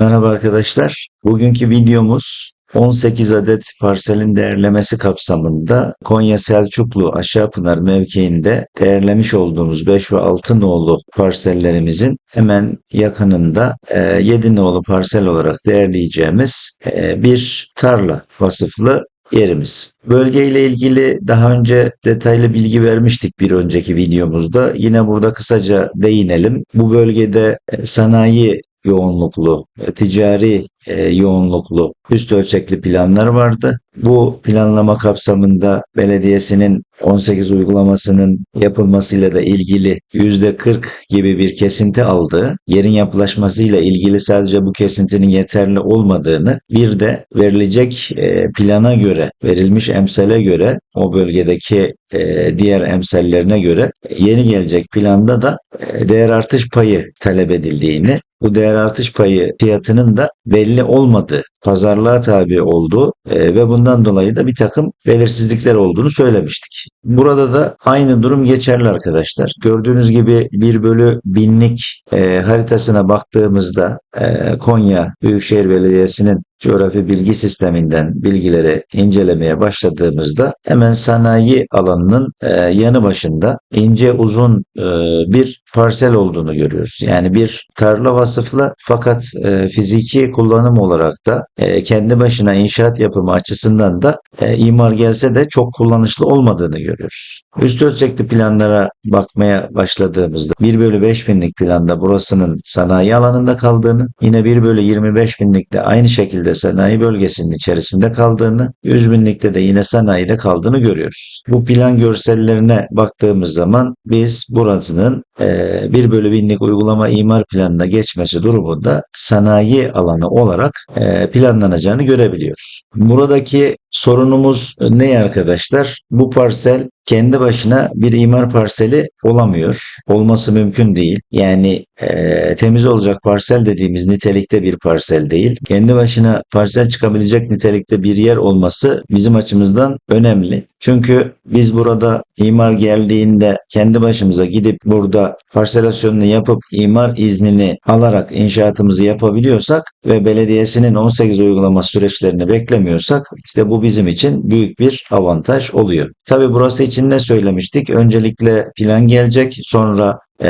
Merhaba arkadaşlar. Bugünkü videomuz 18 adet parselin değerlemesi kapsamında Konya Selçuklu Aşağıpınar mevkiinde değerlemiş olduğumuz 5 ve 6 nolu parsellerimizin hemen yakınında 7 nolu parsel olarak değerleyeceğimiz e, bir tarla vasıflı yerimiz. Bölgeyle ilgili daha önce detaylı bilgi vermiştik bir önceki videomuzda. Yine burada kısaca değinelim. Bu bölgede e, sanayi yoğunluklu, e, ticari e, yoğunluklu üst ölçekli planlar vardı. Bu planlama kapsamında belediyesinin 18 uygulamasının yapılmasıyla da ilgili %40 gibi bir kesinti aldığı, yerin yapılaşmasıyla ilgili sadece bu kesintinin yeterli olmadığını, bir de verilecek e, plana göre, verilmiş emsale göre, o bölgedeki e, diğer emsallerine göre yeni gelecek planda da e, değer artış payı talep edildiğini, bu değer artış payı fiyatının da belli olmadığı, pazarlığa tabi olduğu e, ve bundan dolayı da bir takım belirsizlikler olduğunu söylemiştik. Burada da aynı durum geçerli arkadaşlar. Gördüğünüz gibi 1 bölü binlik e, haritasına baktığımızda e, Konya Büyükşehir Belediyesi'nin coğrafi bilgi sisteminden bilgileri incelemeye başladığımızda hemen sanayi alanının e, yanı başında ince uzun e, bir parsel olduğunu görüyoruz. Yani bir tarla vasıflı fakat e, fiziki kullanım olarak da e, kendi başına inşaat yapımı açısından da e, imar gelse de çok kullanışlı olmadığını görüyoruz. Üst ölçekli planlara bakmaya başladığımızda 1 bölü 5 binlik planda burasının sanayi alanında kaldığını, yine 1 bölü 25 binlikte aynı şekilde sanayi bölgesinin içerisinde kaldığını, 100 binlikte de yine sanayide kaldığını görüyoruz. Bu plan görsellerine baktığımız zaman biz burasının e, 1 bölü binlik uygulama imar planına geçmesi durumunda sanayi alanı olarak e, planlanacağını görebiliyoruz. Buradaki sorunumuz ne arkadaşlar? Bu parsel kendi başına bir imar parseli olamıyor. Olması mümkün değil. Yani e, temiz olacak parsel dediğimiz nitelikte bir parsel değil. Kendi başına parsel çıkabilecek nitelikte bir yer olması bizim açımızdan önemli. Çünkü biz burada imar geldiğinde kendi başımıza gidip burada parselasyonunu yapıp imar iznini alarak inşaatımızı yapabiliyorsak ve belediyesinin 18 uygulama süreçlerini beklemiyorsak işte bu bizim için büyük bir avantaj oluyor. Tabi burası için ne söylemiştik? Öncelikle plan gelecek sonra e,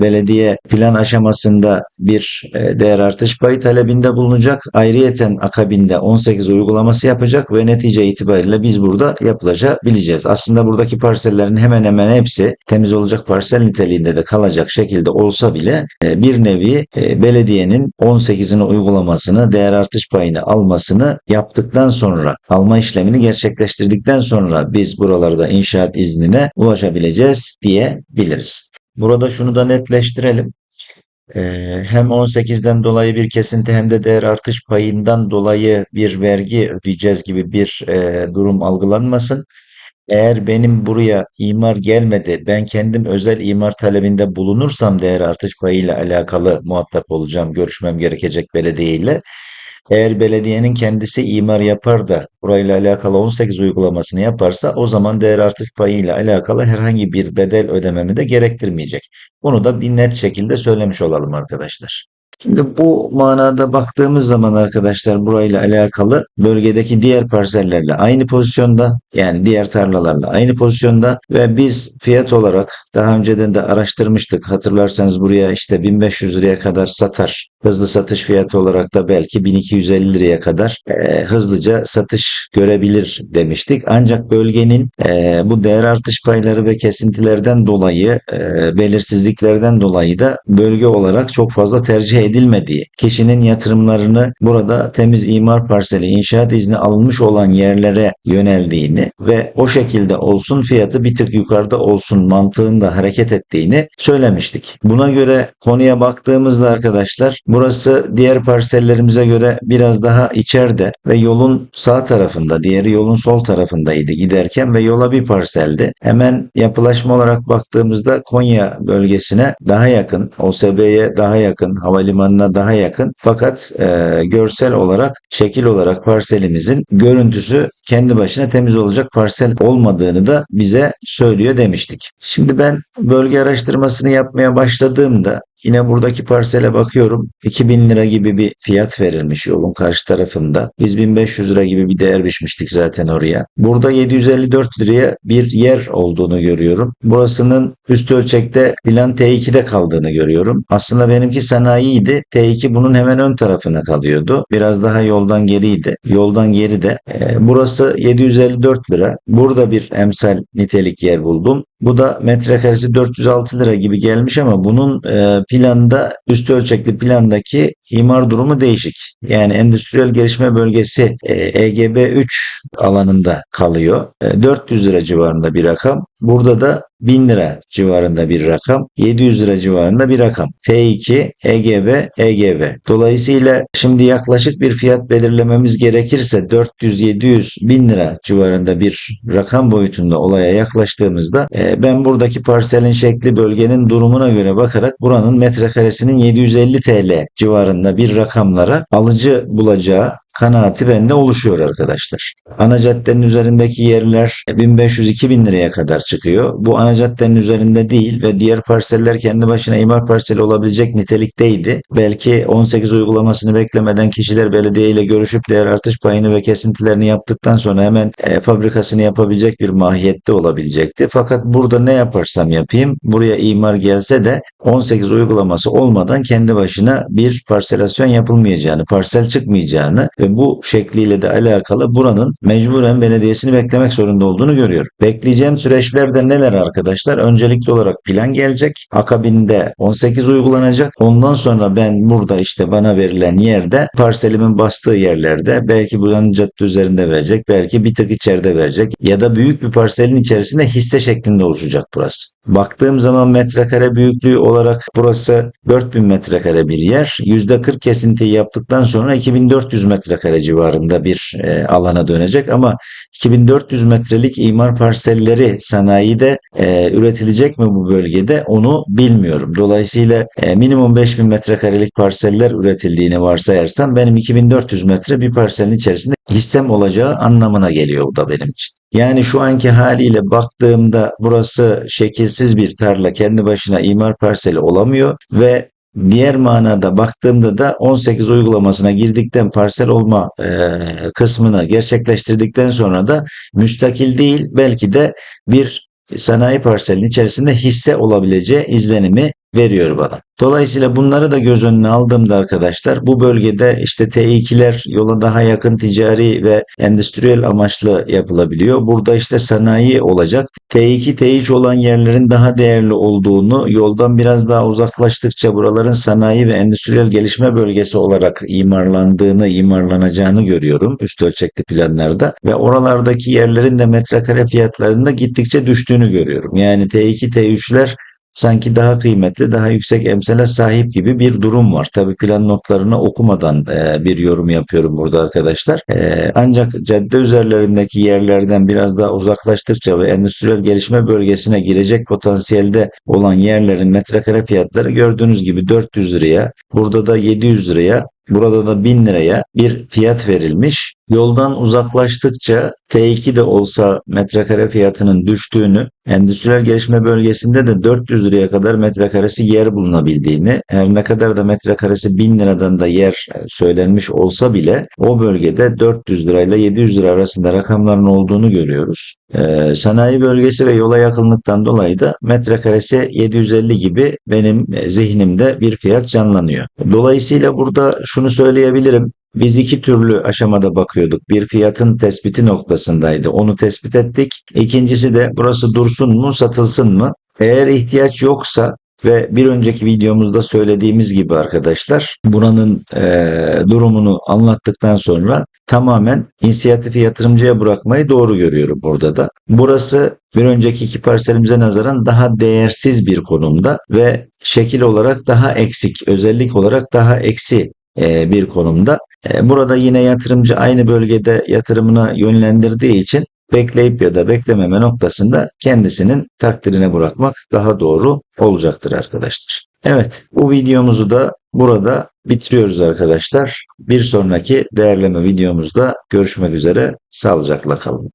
belediye plan aşamasında bir e, değer artış payı talebinde bulunacak. Ayrıyeten akabinde 18 uygulaması yapacak ve netice itibariyle biz burada yapılacağı bileceğiz. Aslında buradaki parsellerin hemen hemen hepsi temiz olacak parsel niteliğinde de kalacak şekilde olsa bile e, bir nevi e, belediyenin 18'ini uygulamasını, değer artış payını almasını yaptıktan sonra, alma işlemini gerçekleştirdikten sonra biz buralarda inşaat iznine ulaşabileceğiz diyebiliriz. Burada şunu da netleştirelim. Ee, hem 18'den dolayı bir kesinti hem de değer artış payından dolayı bir vergi ödeyeceğiz gibi bir e, durum algılanmasın. Eğer benim buraya imar gelmedi, ben kendim özel imar talebinde bulunursam değer artış payıyla alakalı muhatap olacağım, görüşmem gerekecek belediye eğer belediyenin kendisi imar yapar da burayla alakalı 18 uygulamasını yaparsa o zaman değer artış payı ile alakalı herhangi bir bedel ödememi de gerektirmeyecek. Bunu da bir net şekilde söylemiş olalım arkadaşlar. Şimdi bu manada baktığımız zaman arkadaşlar burayla alakalı bölgedeki diğer parsellerle aynı pozisyonda yani diğer tarlalarla aynı pozisyonda ve biz fiyat olarak daha önceden de araştırmıştık. Hatırlarsanız buraya işte 1500 liraya kadar satar. Hızlı satış fiyatı olarak da belki 1250 liraya kadar e, hızlıca satış görebilir demiştik. Ancak bölgenin e, bu değer artış payları ve kesintilerden dolayı e, belirsizliklerden dolayı da bölge olarak çok fazla tercih edilmediği, kişinin yatırımlarını burada temiz imar parseli inşaat izni alınmış olan yerlere yöneldiğini ve o şekilde olsun fiyatı bir tık yukarıda olsun mantığında hareket ettiğini söylemiştik. Buna göre konuya baktığımızda arkadaşlar burası diğer parsellerimize göre biraz daha içeride ve yolun sağ tarafında, diğeri yolun sol tarafındaydı giderken ve yola bir parseldi. Hemen yapılaşma olarak baktığımızda Konya bölgesine daha yakın, OSB'ye daha yakın, havalimanı limanına daha yakın. Fakat e, görsel olarak, şekil olarak parselimizin görüntüsü kendi başına temiz olacak parsel olmadığını da bize söylüyor demiştik. Şimdi ben bölge araştırmasını yapmaya başladığımda Yine buradaki parsele bakıyorum. 2000 lira gibi bir fiyat verilmiş yolun karşı tarafında. Biz 1500 lira gibi bir değer biçmiştik zaten oraya. Burada 754 liraya bir yer olduğunu görüyorum. Burasının üst ölçekte plan T2'de kaldığını görüyorum. Aslında benimki sanayiydi. T2 bunun hemen ön tarafına kalıyordu. Biraz daha yoldan geriydi. Yoldan geri de. Ee, burası 754 lira. Burada bir emsal nitelik yer buldum. Bu da metrekaresi 406 lira gibi gelmiş ama bunun e, planda üst ölçekli plandaki imar durumu değişik. Yani endüstriyel gelişme bölgesi e, EGB 3 alanında kalıyor. E, 400 lira civarında bir rakam. Burada da 1000 lira civarında bir rakam, 700 lira civarında bir rakam. T2, EGB, EGB. Dolayısıyla şimdi yaklaşık bir fiyat belirlememiz gerekirse 400, 700, 1000 lira civarında bir rakam boyutunda olaya yaklaştığımızda e, ben buradaki parselin şekli bölgenin durumuna göre bakarak buranın metrekaresinin 750 TL civarında bir rakamlara alıcı bulacağı kanaati bende oluşuyor arkadaşlar. Ana caddenin üzerindeki yerler 1500-2000 liraya kadar çıkıyor. Bu ana caddenin üzerinde değil ve diğer parseller kendi başına imar parseli olabilecek nitelikteydi. Belki 18 uygulamasını beklemeden kişiler belediye ile görüşüp değer artış payını ve kesintilerini yaptıktan sonra hemen e, fabrikasını yapabilecek bir mahiyette olabilecekti. Fakat burada ne yaparsam yapayım buraya imar gelse de 18 uygulaması olmadan kendi başına bir parselasyon yapılmayacağını, parsel çıkmayacağını ve bu şekliyle de alakalı buranın mecburen belediyesini beklemek zorunda olduğunu görüyorum. Bekleyeceğim süreçlerde neler arkadaşlar? Öncelikli olarak plan gelecek. Akabinde 18 uygulanacak. Ondan sonra ben burada işte bana verilen yerde parselimin bastığı yerlerde belki buranın cadde üzerinde verecek. Belki bir tık içeride verecek. Ya da büyük bir parselin içerisinde hisse şeklinde oluşacak burası. Baktığım zaman metrekare büyüklüğü olarak burası 4000 metrekare bir yer. %40 kesintiyi yaptıktan sonra 2400 metrekare civarında bir e, alana dönecek ama 2400 metrelik imar parselleri sanayide e, üretilecek mi bu bölgede onu bilmiyorum. Dolayısıyla e, minimum 5000 metrekarelik parseller üretildiğini varsayarsam benim 2400 metre bir parselin içerisinde hissem olacağı anlamına geliyor bu da benim için. Yani şu anki haliyle baktığımda burası şekilsiz bir tarla kendi başına imar parseli olamıyor ve Diğer manada baktığımda da 18 uygulamasına girdikten parsel olma e, kısmını gerçekleştirdikten sonra da müstakil değil belki de bir sanayi parselinin içerisinde hisse olabileceği izlenimi veriyor bana. Dolayısıyla bunları da göz önüne aldığımda arkadaşlar bu bölgede işte T2'ler yola daha yakın ticari ve endüstriyel amaçlı yapılabiliyor. Burada işte sanayi olacak. T2, T3 olan yerlerin daha değerli olduğunu yoldan biraz daha uzaklaştıkça buraların sanayi ve endüstriyel gelişme bölgesi olarak imarlandığını, imarlanacağını görüyorum üst ölçekli planlarda ve oralardaki yerlerin de metrekare fiyatlarında gittikçe düştüğünü görüyorum. Yani T2, T3'ler sanki daha kıymetli, daha yüksek emsale sahip gibi bir durum var. Tabii plan notlarını okumadan e, bir yorum yapıyorum burada arkadaşlar. E, ancak cadde üzerlerindeki yerlerden biraz daha uzaklaştıkça ve endüstriyel gelişme bölgesine girecek potansiyelde olan yerlerin metrekare fiyatları gördüğünüz gibi 400 liraya, burada da 700 liraya Burada da 1000 liraya bir fiyat verilmiş. Yoldan uzaklaştıkça T2 de olsa metrekare fiyatının düştüğünü, endüstriyel gelişme bölgesinde de 400 liraya kadar metrekaresi yer bulunabildiğini, her ne kadar da metrekaresi 1000 liradan da yer söylenmiş olsa bile o bölgede 400 lirayla 700 lira arasında rakamların olduğunu görüyoruz. Ee, sanayi bölgesi ve yola yakınlıktan dolayı da metrekaresi 750 gibi benim zihnimde bir fiyat canlanıyor. Dolayısıyla burada şunu söyleyebilirim. Biz iki türlü aşamada bakıyorduk. Bir fiyatın tespiti noktasındaydı. Onu tespit ettik. İkincisi de burası dursun mu, satılsın mı? Eğer ihtiyaç yoksa ve bir önceki videomuzda söylediğimiz gibi arkadaşlar buranın e, durumunu anlattıktan sonra tamamen inisiyatifi yatırımcıya bırakmayı doğru görüyorum burada da. Burası bir önceki iki parselimize nazaran daha değersiz bir konumda ve şekil olarak daha eksik, özellik olarak daha eksi bir konumda. E, burada yine yatırımcı aynı bölgede yatırımına yönlendirdiği için bekleyip ya da beklememe noktasında kendisinin takdirine bırakmak daha doğru olacaktır arkadaşlar. Evet bu videomuzu da burada bitiriyoruz arkadaşlar. Bir sonraki değerleme videomuzda görüşmek üzere. Sağlıcakla kalın.